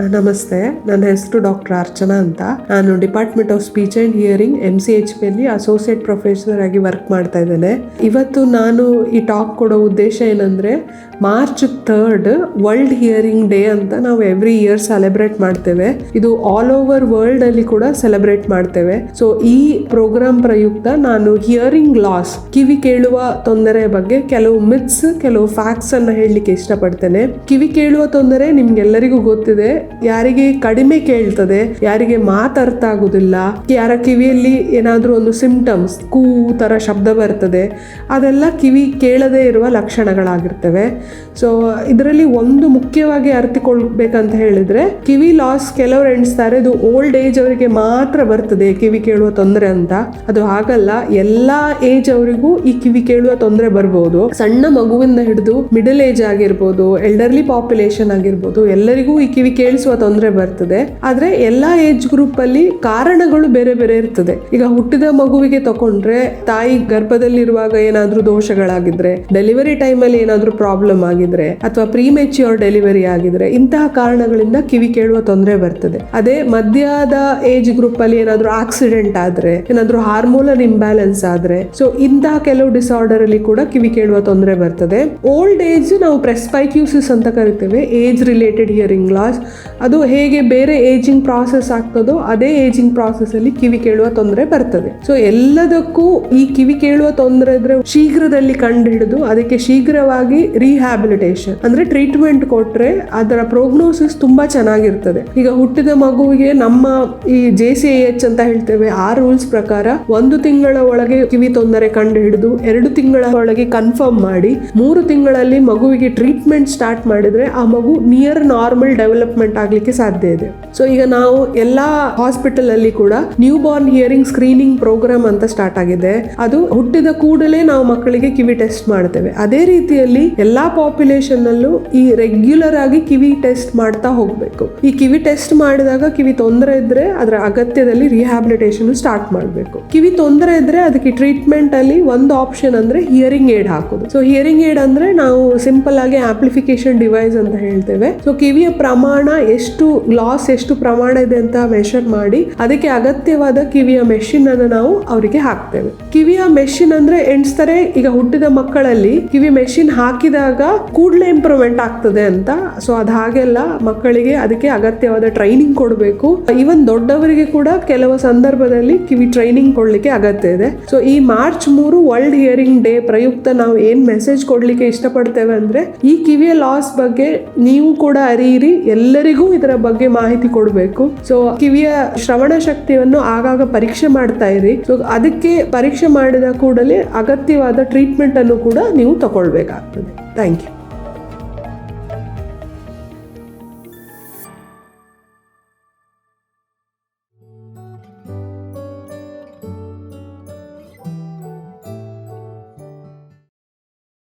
ನಮಸ್ತೆ. ನನ್ನ ಹೆಸರು ಡಾಕ್ಟರ್ ಅರ್ಚನಾ ಅಂತ. ನಾನು department of speech and hearing M C H P ಅಲ್ಲಿ ಅಸೋಸಿಯೇಟ್ ಪ್ರೊಫೆಸರ್ ಆಗಿ ವರ್ಕ್ ಮಾಡ್ತಾ ಇದ್ದೇನೆ. ಇವತ್ತು ನಾನು ಈ ಟಾಕ್ ಕೊಡೋ ಉದ್ದೇಶ ಏನಂದ್ರೆ March third world hearing day ಅಂತ ನಾವು ಎವ್ರಿ ಇಯರ್ ಸೆಲೆಬ್ರೇಟ್ ಮಾಡ್ತೇವೆ. ಇದು ಆಲ್ ಓವರ್ ವರ್ಲ್ಡ್ ಅಲ್ಲಿ ಕೂಡ ಸೆಲೆಬ್ರೇಟ್ ಮಾಡ್ತೇವೆ. ಸೊ ಈ ಪ್ರೋಗ್ರಾಮ್ ಪ್ರಯುಕ್ತ ನಾನು ಹಿಯರಿಂಗ್ ಲಾಸ್ ಕಿವಿ ಕೇಳುವ ತೊಂದರೆ ಬಗ್ಗೆ ಕೆಲವು ಮಿತ್ಸ್ ಕೆಲವು ಫ್ಯಾಕ್ಟ್ಸ್ ಅನ್ನ ಹೇಳಲಿಕ್ಕೆ ಇಷ್ಟಪಡ್ತೇನೆ. ಕಿವಿ ಕೇಳುವ ತೊಂದರೆ ನಿಮ್ಗೆಲ್ಲರಿಗೂ ಗೊತ್ತಿದೆ. ಯಾರಿಗೆ ಕಡಿಮೆ ಕೇಳ್ತದೆ, ಯಾರಿಗೆ ಮಾತರ್ಥ ಆಗುದಿಲ್ಲ, ಯಾರ ಕಿವಿಯಲ್ಲಿ ಏನಾದ್ರೂ ಒಂದು ಸಿಂಪ್ಟಮ್ಸ್ ಕೂ ತರ ಶಬ್ದ ಬರ್ತದೆ, ಅದೆಲ್ಲ ಕಿವಿ ಕೇಳದೇ ಇರುವ ಲಕ್ಷಣಗಳಾಗಿರ್ತವೆ. ಸೊ ಇದರಲ್ಲಿ ಒಂದು ಮುಖ್ಯವಾಗಿ ಅರ್ಥಿಕೊಳ್ಬೇಕಂತ ಹೇಳಿದ್ರೆ, ಕಿವಿ ಲಾಸ್ ಕೆಲವರು ಎಣಿಸ್ತಾರೆ ಇದು ಓಲ್ಡ್ ಏಜ್ ಅವರಿಗೆ ಮಾತ್ರ ಬರ್ತದೆ ಕಿವಿ ಕೇಳುವ ತೊಂದರೆ ಅಂತ. ಅದು ಹಾಗಲ್ಲ, ಎಲ್ಲಾ ಏಜ್ ಅವರಿಗೂ ಈ ಕಿವಿ ಕೇಳುವ ತೊಂದರೆ ಬರ್ಬೋದು. ಸಣ್ಣ ಮಗುವಿಂದ ಹಿಡಿದು ಮಿಡಲ್ ಏಜ್ ಆಗಿರ್ಬೋದು ಎಲ್ಡರ್ಲಿ ಪಾಪ್ಯುಲೇಷನ್ ಆಗಿರ್ಬೋದು, ಎಲ್ಲರಿಗೂ ಈ ಕಿವಿ ಕೇಳಿಸುವ ತೊಂದರೆ ಬರ್ತದೆ. ಆದ್ರೆ ಎಲ್ಲಾ ಏಜ್ ಗ್ರೂಪ್ ಅಲ್ಲಿ ಕಾರಣಗಳು ಬೇರೆ ಬೇರೆ ಇರ್ತದೆ. ಈಗ ಹುಟ್ಟಿದ ಮಗುವಿಗೆ ತಕೊಂಡ್ರೆ, ತಾಯಿ ಗರ್ಭದಲ್ಲಿರುವಾಗ ಏನಾದ್ರೂ ದೋಷಗಳಾಗಿದ್ರೆ ಡೆಲಿವರಿ ಟೈಮ್ ಅಲ್ಲಿ ಏನಾದ್ರೂ ಪ್ರಾಬ್ಲಮ್ ಆಗಿದ್ರೆ, ಅಥವಾ ಪ್ರೀಮೆಚ್ಯೂರ್ ಡೆಲಿವರಿ ಆಗಿದ್ರೆ, ಇಂತಹ ಕಾರಣಗಳಿಂದ ಕಿವಿ ಕೇಳುವ ತೊಂದರೆ ಬರ್ತದೆ. ಅದೇ ಮಧ್ಯದ ಏಜ್ ಗ್ರೂಪ್ ಅಲ್ಲಿ ಏನಾದ್ರೂ ಆಕ್ಸಿಡೆಂಟ್ ಆದ್ರೆ, ಏನಾದ್ರೂ ಹಾರ್ಮೋನಲ್ ಇಂಬ್ಯಾಲೆನ್ಸ್ ಆದ್ರೆ ಸೊ ಇಂತಹ ಕೆಲವು ಡಿಸಾರ್ಡರ್ ಅಲ್ಲಿ ಕೂಡ ಕಿವಿ ಕೇಳುವ ತೊಂದರೆ ಬರ್ತದೆ. ಓಲ್ಡ್ ಏಜ್ ನಾವು ಪ್ರೆಸ್ಪೈಕ್ಯೂಸಿಸ್ ಅಂತ ಕರಿತೇವೆ ಏಜ್ ರಿಲೇಟೆಡ್ ಹಿಯರಿಂಗ್ ಲಾಸ್ ಅದು ಹೇಗೆ ಬೇರೆ ಏಜಿಂಗ್ ಪ್ರಾಸೆಸ್ ಆಗ್ತದೋ ಅದೇ ಏಜಿಂಗ್ ಪ್ರಾಸೆಸ್ ಅಲ್ಲಿ ಕಿವಿ ಕೇಳುವ ತೊಂದರೆ ಬರ್ತದೆ. ಸೊ ಎಲ್ಲದಕ್ಕೂ ಈ ಕಿವಿ ಕೇಳುವ ತೊಂದರೆ ಇದ್ರೆ ಶೀಘ್ರದಲ್ಲಿ ಕಂಡು ಹಿಡಿದು ಅದಕ್ಕೆ ಶೀಘ್ರವಾಗಿ ರಿಹ್ಯಾಬಿಲಿಟೇಷನ್ ಅಂದ್ರೆ ಟ್ರೀಟ್ಮೆಂಟ್ ಕೊಟ್ರೆ ಅದರ ಪ್ರೋಗ್ನೋಸಿಸ್ ತುಂಬಾ ಚೆನ್ನಾಗಿರ್ತದೆ. ಈಗ ಹುಟ್ಟಿದ ಮಗುವಿಗೆ ನಮ್ಮ ಈ ಜೆ ಸಿ ಅಂತ ಹೇಳ್ತೇವೆ, ಆ ರೂಲ್ಸ್ ಪ್ರಕಾರ ಒಂದು ತಿಂಗಳ ಒಳಗೆ ಕಿವಿ ತೊಂದರೆ ಕಂಡು ಹಿಡಿದು ಎರಡು ತಿಂಗಳ ಒಳಗೆ ಕನ್ಫರ್ಮ್ ಮಾಡಿ, ಮೂರು ತಿಂಗಳಲ್ಲಿ ಮಗುವಿಗೆ ಟ್ರೀಟ್ಮೆಂಟ್ ಸ್ಟಾರ್ಟ್ ಮಾಡಿದ್ರೆ ಆ ಮಗು ನಿಯರ್ ನಾರ್ಮಲ್ ಡೆವಲಪ್ಮೆಂಟ್ ಆಗ್ಲಿಕ್ಕೆ ಸಾಧ್ಯ ಇದೆ. ಸೊ ಈಗ ನಾವು ಎಲ್ಲಾ ಹಾಸ್ಪಿಟಲ್ ಅಲ್ಲಿ ಕೂಡ new Born hearing screening program ಅಂತ ಸ್ಟಾರ್ಟ್ ಆಗಿದೆ. ಅದು ಹುಟ್ಟಿದ ಕೂಡಲೇ ನಾವು ಮಕ್ಕಳಿಗೆ ಕಿವಿ ಟೆಸ್ಟ್ ಮಾಡ್ತೇವೆ. ಅದೇ ರೀತಿಯಲ್ಲಿ ಎಲ್ಲಾ ಪಾಪ್ಯುಲೇಷನ್ ಅಲ್ಲೂ ಈ ರೆಗ್ಯುಲರ್ ಆಗಿ ಕಿವಿ ಟೆಸ್ಟ್ ಮಾಡ್ತಾ ಹೋಗ್ಬೇಕು. ಈ ಕಿವಿ ಟೆಸ್ಟ್ ಮಾಡಿದಾಗ ಕಿವಿ ತೊಂದರೆ ಇದ್ರೆ ಅದರ ಅಗತ್ಯದಲ್ಲಿ ರಿಹ್ಯಾಬಿಲಿಟೇಷನ್ ಸ್ಟಾರ್ಟ್ ಮಾಡಬೇಕು. ಕಿವಿ ತೊಂದರೆ ಇದ್ರೆ ಅದಕ್ಕೆ ಟ್ರೀಟ್ಮೆಂಟ್ ಅಲ್ಲಿ ಒಂದು ಆಪ್ಷನ್ ಅಂದ್ರೆ ಹಿಯರಿಂಗ್ ಏಡ್ ಹಾಕೋದು. ಸೊ ಹಿಯರಿಂಗ್ ಏಡ್ ಅಂದ್ರೆ ನಾವು ಸಿಂಪಲ್ ಆಗಿ ಆಂಪ್ಲಿಫಿಕೇಶನ್ ಡಿವೈಸ್ ಅಂತ ಹೇಳ್ತೇವೆ. ಸೊ ಕಿವಿಯ ಪ್ರಮಾಣ ಎಷ್ಟು ಲಾಸ್ ಎಷ್ಟು ಪ್ರಮಾಣ ಇದೆ ಅಂತ ಮೆಷರ್ ಮಾಡಿ, ಅದಕ್ಕೆ ಅಗತ್ಯವಾದ ಕಿವಿಯ ಮೆಷಿನ್ ಅನ್ನು ನಾವು ಅವರಿಗೆ ಹಾಕ್ತೇವೆ. ಕಿವಿಯ ಮೆಷಿನ್ ಅಂದ್ರೆ ಎಣಿಸ್ತಾರೆ, ಈಗ ಹುಟ್ಟಿದ ಮಕ್ಕಳಲ್ಲಿ ಕಿವಿ ಮೆಷಿನ್ ಹಾಕಿದಾಗ ಕೂಡಲೇ ಇಂಪ್ರೂವ್ಮೆಂಟ್ ಆಗ್ತದೆ ಅಂತ. ಸೊ ಅದ್ ಹಾಗೆಲ್ಲ ಮಕ್ಕಳಿಗೆ ಅದಕ್ಕೆ ಅಗತ್ಯವಾದ ಟ್ರೈನಿಂಗ್ ಕೊಡಬೇಕು. ಈವನ್ ದೊಡ್ಡವರಿಗೆ ಕೂಡ ಕೆಲವು ಸಂದರ್ಭದಲ್ಲಿ ಕಿವಿ ಟ್ರೈನಿಂಗ್ ಕೊಡ್ಲಿಕ್ಕೆ ಅಗತ್ಯ ಇದೆ. ಸೊ ಈ ಮಾರ್ಚ್ ಮೂರು ವರ್ಲ್ಡ್ ಹಿಯರಿಂಗ್ ಡೇ ಪ್ರಯುಕ್ತ ನಾವು ಏನ್ ಮೆಸೇಜ್ ಕೊಡ್ಲಿಕ್ಕೆ ಇಷ್ಟಪಡ್ತೇವೆ ಅಂದ್ರೆ, ಈ ಕಿವಿಯ ಲಾಸ್ ಬಗ್ಗೆ ನೀವು ಕೂಡ ಅರಿಯಿರಿ, ಎಲ್ಲರಿಗೂ ಇದರ ಬಗ್ಗೆ ಮಾಹಿತಿ ಕೊಡಬೇಕು. ಸೊ ಕಿವಿಯ ಶ್ರವಣ ಶಕ್ತಿಯನ್ನು ಆಗಾಗ ಪರೀಕ್ಷೆ ಮಾಡ್ತಾ ಇರಿ. ಸೊ ಅದಕ್ಕೆ ಪರೀಕ್ಷೆ ಮಾಡಿದ ಕೂಡಲೇ ಅಗತ್ಯವಾದ ಟ್ರೀಟ್ಮೆಂಟ್ ಅನ್ನು ಕೂಡ ನೀವು ತಗೊಳ್ಬೇಕಾಗ್ತದೆ. Thank you